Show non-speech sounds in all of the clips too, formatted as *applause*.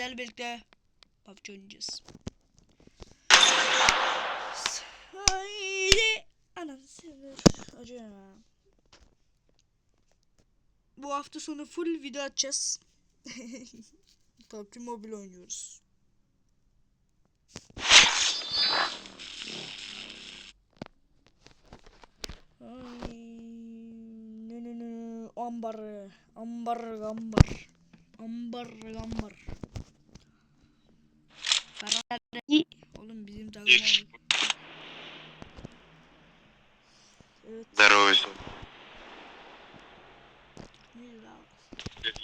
sizlerle birlikte PUBG oynayacağız. Haydi. Ananı sinir. Acı ya. Bu hafta sonu full video atacağız. *laughs* PUBG Mobile oynuyoruz. Ambar ambar ambar ambar ambar Oğlum bizim takım Geç. Evet. Здоровайся. neydi lan?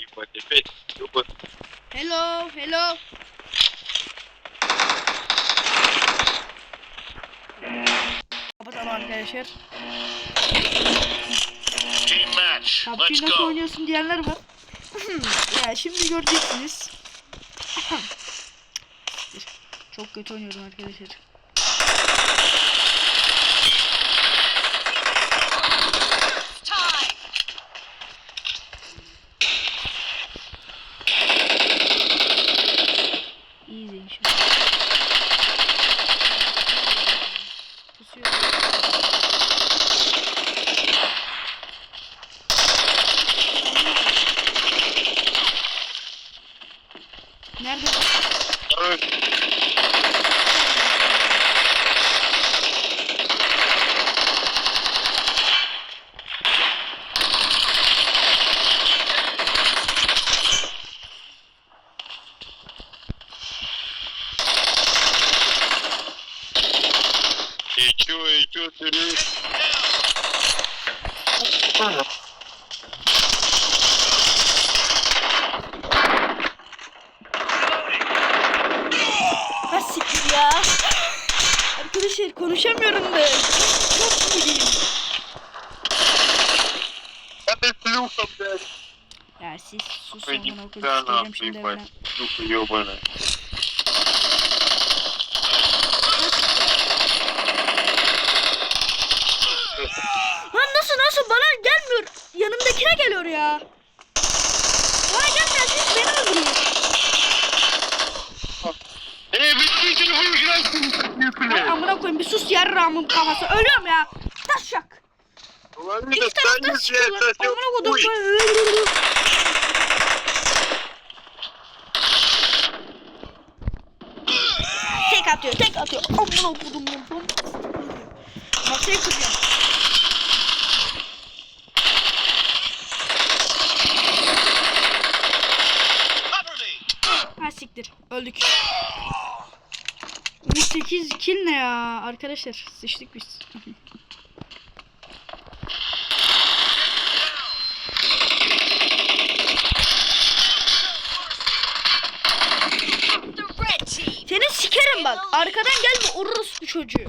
Ебать, опять. Ёба. Hello, hello. Kapatalım arkadaşlar. Team match. PUBG Let's nasıl go. oynuyorsun diyenler var. *laughs* ya şimdi göreceksiniz. *laughs* Çok kötü oynuyorum arkadaşlar. Nerede? Здоровайся. И чё, и чё ты рёшь? konuşamıyorum da. Çok sinirliyim. А ты шлюха, блядь. Ya siz sus Иди amına сюда, koyayım нахуй, sikeceğim şimdi ебать. evine. Шлюха ёбаная. Lan nasıl nasıl bana gelmiyor. Yanımdakine geliyor ya. amına koyayım bir sus yarramın kafası. Ölüyorum ya. Taşak. Ulan bir de İki sen tarafta yüz yer sıkıyorlar. taşı. Amına koydum Uy. böyle. Ölüyorum. Tek atıyor, tek atıyor. Amına koydum. Masayı kıracağım. 8 kill ne ya? Arkadaşlar sıçtık biz. Seni sikerim bak. Arkadan gelme orospu çocuğu.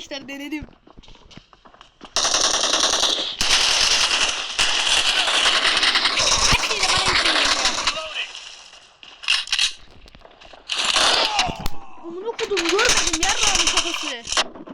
Arkadaşlar denedim. Amına kodum görmedim yarrağımın kafası.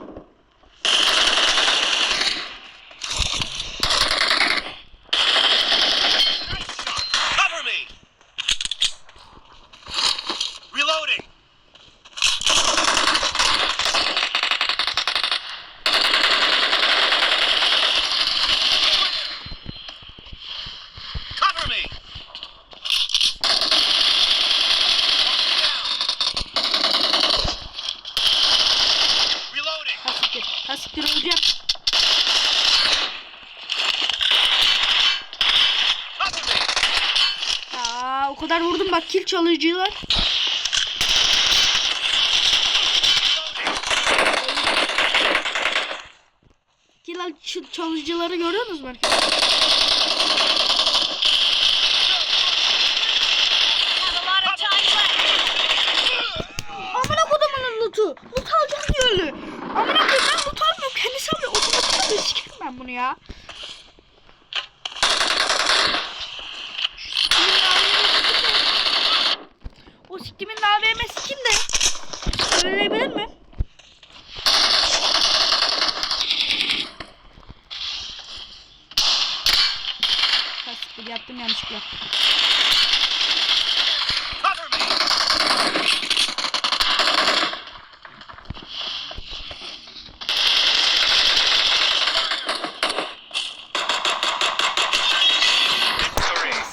Kadar vurdum bak kill çalıcılar. A lot of time left. Amına kodumunun lootu. Loot alacağım diyor öyle. Amına koyayım ben loot almıyorum. Kendisi alıyor. Otomatik ben bunu ya. Yaptım yanlışlıkla.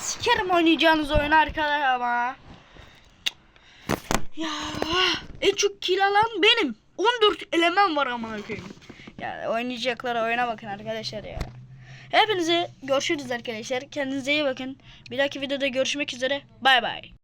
Sikerim oynayacağınız oyun arkadaş ama. Ya en çok kill alan benim. 14 eleman var amına koyayım. Yani oynayacaklara oyuna bakın arkadaşlar ya. Hepinize görüşürüz arkadaşlar. Kendinize iyi bakın. Bir dahaki videoda görüşmek üzere. Bay bay.